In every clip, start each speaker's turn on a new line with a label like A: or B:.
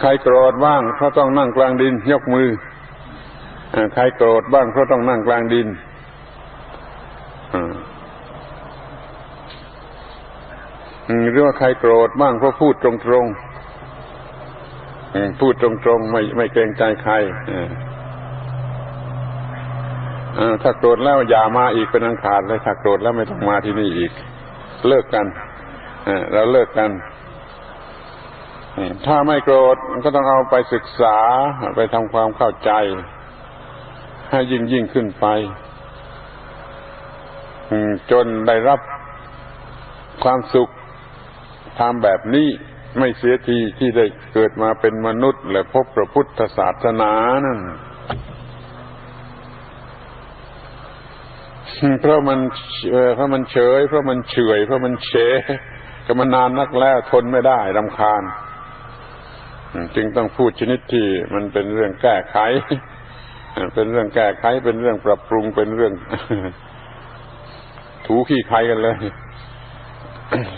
A: ใครโกรธบ้างเพราะต้องนั่งกลางดิน ยกมือใครโกรธบ้างเพราะต้องนั่งกลางดินหรือว่าใครโกรธบ้างเพราะพูดตรงๆพูดตรงๆไม่ไม่เกรงใจใครถ้าโกรธแล้วอย่ามาอีกเป็นอันขาดเลยถ้าโกรธแล้วไม่ต้องมาที่นี่อีก เลิกกันเราเลิกกัน ถ้าไม่โกรธก็ต้องเอาไปศึกษาไปทำความเข้าใจ ให้ยิ่งยิ่งขึ้นไปจนได้รับความสุขทำแบบนี้ไม่เสียทีที่ได้เกิดมาเป็นมนุษย์ และพบพระพุทธศาสนานั่นเพราะมันเพราะมันเฉย เพราะมันเฉยเพราะมันเฉยก็มานานนักแล้วทนไม่ได้รำคาญ จึงต้องพูดชนิดที่มันเป็นเรื่องแก้ไข เป็นเรื่องแก้ไข เป็นเรื่องปรับปรุง เป็นเรื่อง ถูขี้ไขกันเลย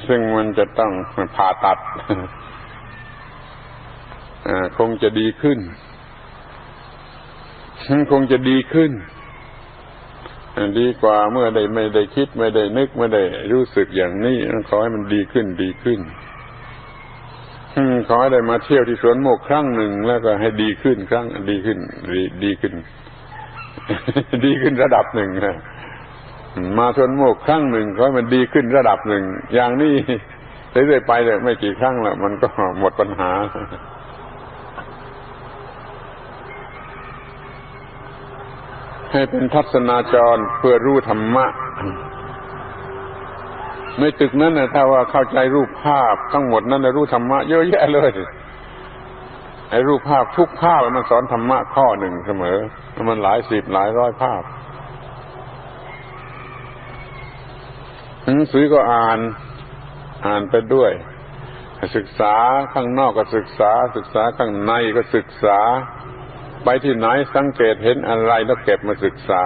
A: ซึ่งมันจะต้องผ่าตัดคงจะดีขึ้น คงจะดีขึ้น ดีกว่าเมื่อได้ไม่ได้คิด ไม่ได้นึก ไม่ได้รู้สึกอย่างนี้ขอให้มันดีขึ้นดีขึ้น ขอให้ได้มาเที่ยวที่สวนโมกครั้งหนึ่งแล้วก็ให้ดีขึ้นครั้งดีขึ้นดีดีขึ้น ดีขึ้นระดับหนึ่งมาสวนโมกครั้งหนึ่งขอให้มันดีขึ้นระดับหนึ่งอย่างนี้เรื่อยๆไปเลยไม่กี่ครั้งแล้วมันก็หมดปัญหาให้เป็นทัศนาจรเพื่อรู้ธรรมะ ในตึกนั้นนะถ้าว่าเข้าใจรูปภาพทั้งหมดนั้นรู้ธรรมะเยอะแยะเลยไอ้รูปภาพทุกภาพมันสอนธรรมะข้อหนึ่งเสมอ มันหลายสิบหลายร้อยภาพหนังสือก็อ่าน อ่านไปด้วย ศึกษาข้างนอกก็ศึกษา ศึกษาข้างในก็ศึกษา ไปที่ไหนสังเกตเห็นอะไรแล้วเก็บมาศึกษา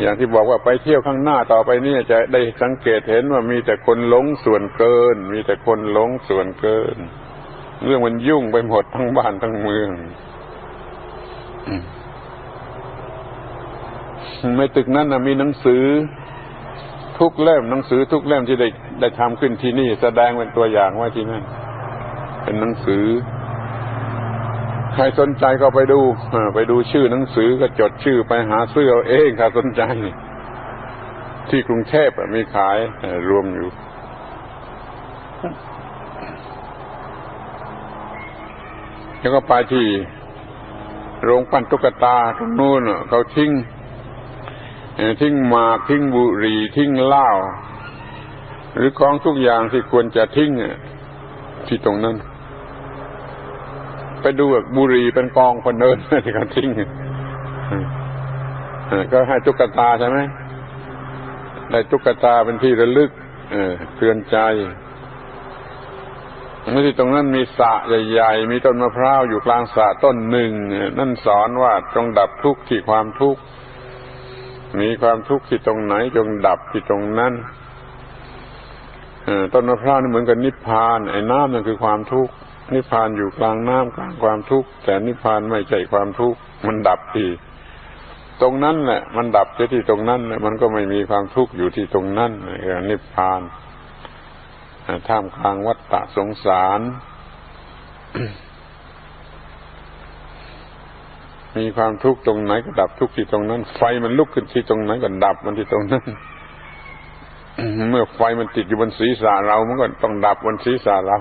A: อย่างที่บอกว่าไปเที่ยวข้างหน้าต่อไปนี่จะได้สังเกตเห็นว่ามีแต่คนหลงส่วนเกิน มีแต่คนหลงส่วนเกิน เรื่องมันยุ่งไปหมดทั้งบ้านทั้งเมืองในตึกนั้นนะมีหนังสือ ทุกเล่มหนังสือทุกเล่มที่ได้ได้ทำขึ้นที่นี่ แสดงเป็นตัวอย่างไว้ที่นั่นเป็นหนังสือ ใครสนใจก็ไปดูไปดูชื่อหนังสือก็จดชื่อไปหาซื้อเอาเองถ้าสนใจ ที่กรุงเทพมีขายรวมอยู่ แล้วก็ไปที่โรงปั้นตุ๊กตาตรงนู้นเขาทิ้งทิ้งหมากทิ้งบุหรี่ทิ้งเหล้าหรือของทุกอย่างที่ควรจะทิ้งที่ตรงนั้น ไปดูบุรีเป็นกองคนเดินที่เขาทิ้งก็ให้ตุ๊กตาใช่ไหมได้ตุ๊กตาเป็นที่ระลึกเตือนใจมื่ที่ตรงนั้นมีสระใหญ่ๆ มีต้นมะพร้าวอยู่กลางสระต้นหนึ่งนั่นสอนว่าจงดับทุกข์ที่ความทุกข์มีความทุกข์ที่ตรงไหน จงดับที่ตรงนั้นต้นมะพร้าวนี่เหมือนกับนิพพานไอ้น้ำนั่นคือความทุกข์ นิพพานอยู่กลางน้ำกลางความทุกข์แต่นิพพานไม่ใช่ความทุกข์มันดับที่ตรงนั้นแหละมันดับที่ตรงนั้นมันก็ไม่มีความทุกข์อยู่ที่ตรงนั้นนิพพานท่ามกลางวัฏฏะสงสาร มีความทุกข์ตรงไหนก็ดับทุกข์ที่ตรงนั้น ไฟมันลุกขึ้นที่ตรงไหนก็ดับมันที่ตรงนั้น เมื่อไฟมันติดอยู่บนศีรษะเรา มันก็ต้องดับบนศีรษะเรา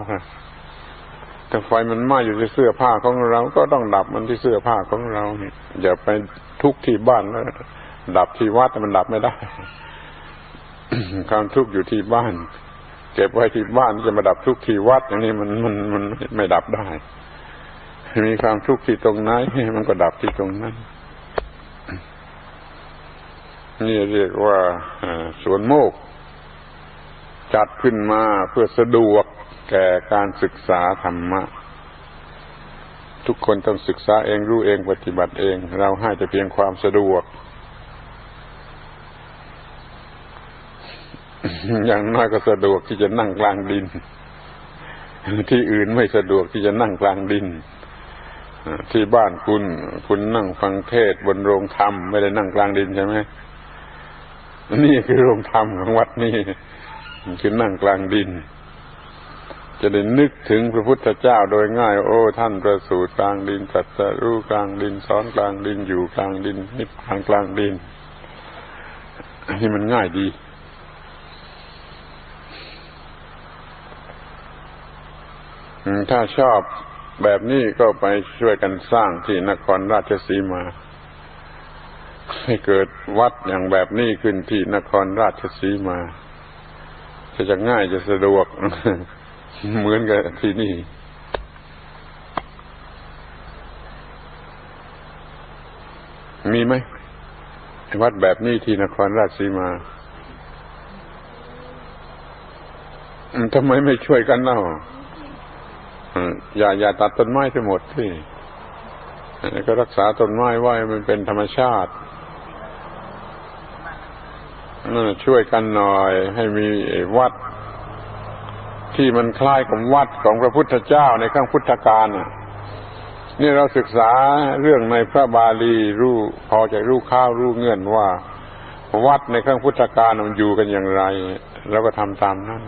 A: ถ้าไฟมันไหม้อยู่ที่เสื้อผ้าของเรา ก็ต้องดับมันที่เสื้อผ้าของเราเนี่ยอย่าไปทุกข์ที่บ้านแล้วดับที่วัดมันดับไม่ได้ความทุกข์อยู่ที่บ้านเก็บไว้ที่บ้านจะมาดับทุกข์ที่วัด อย่างนี้มันมันมันไม่ดับได้ มีความทุกข์ที่ตรงไหนมันก็ดับที่ตรงนั้นนี่เรียกว่าสวนโมก จัดขึ้นมาเพื่อสะดวก แก่การศึกษาธรรมะ ทุกคนต้องศึกษาเองรู้เองปฏิบัติเอง เราให้แต่เพียงความสะดวก อย่างน้อยก็สะดวกที่จะนั่งกลางดิน ที่อื่นไม่สะดวกที่จะนั่งกลางดินที่บ้านคุณ คุณนั่งฟังเทศบนโรงธรรม ไม่ได้นั่งกลางดินใช่ไหมนี่คือโรงธรรมของวัดนี่คือนั่งกลางดิน จะได้นึกถึงพระพุทธเจ้าโดยง่าย โอ้ ท่านประสูติกลางดินตรัสรู้กลางดินสอนกลางดินอยู่กลางดินนิพพานกลางดินอันนี้มันง่ายดี ถ้าชอบแบบนี้ก็ไปช่วยกันสร้างที่นครราชสีมา ให้เกิดวัดอย่างแบบนี้ขึ้นที่นครราชสีมา จะจะง่ายจะสะดวก เหมือนกับที่นี่ มีไหมวัดแบบนี้ที่นครราชสีมาทำไมไม่ช่วยกันเล่าอย่าอย่าตัดต้นไม้ทั้งหมดที่ก็รักษาต้นไม้ไว้มันเป็นธรรมชาติช่วยกันหน่อย ให้มีวัด ที่มันคล้ายกับวัดของพระพุทธเจ้าในข้างพุทธกาลนี่เราศึกษาเรื่องในพระบาลีรู้พอจะรู้ข้าวรู้เงื่อนว่า วัดในข้างพุทธกาลมันอยู่กันอย่างไร แล้วก็ทำตามนั้น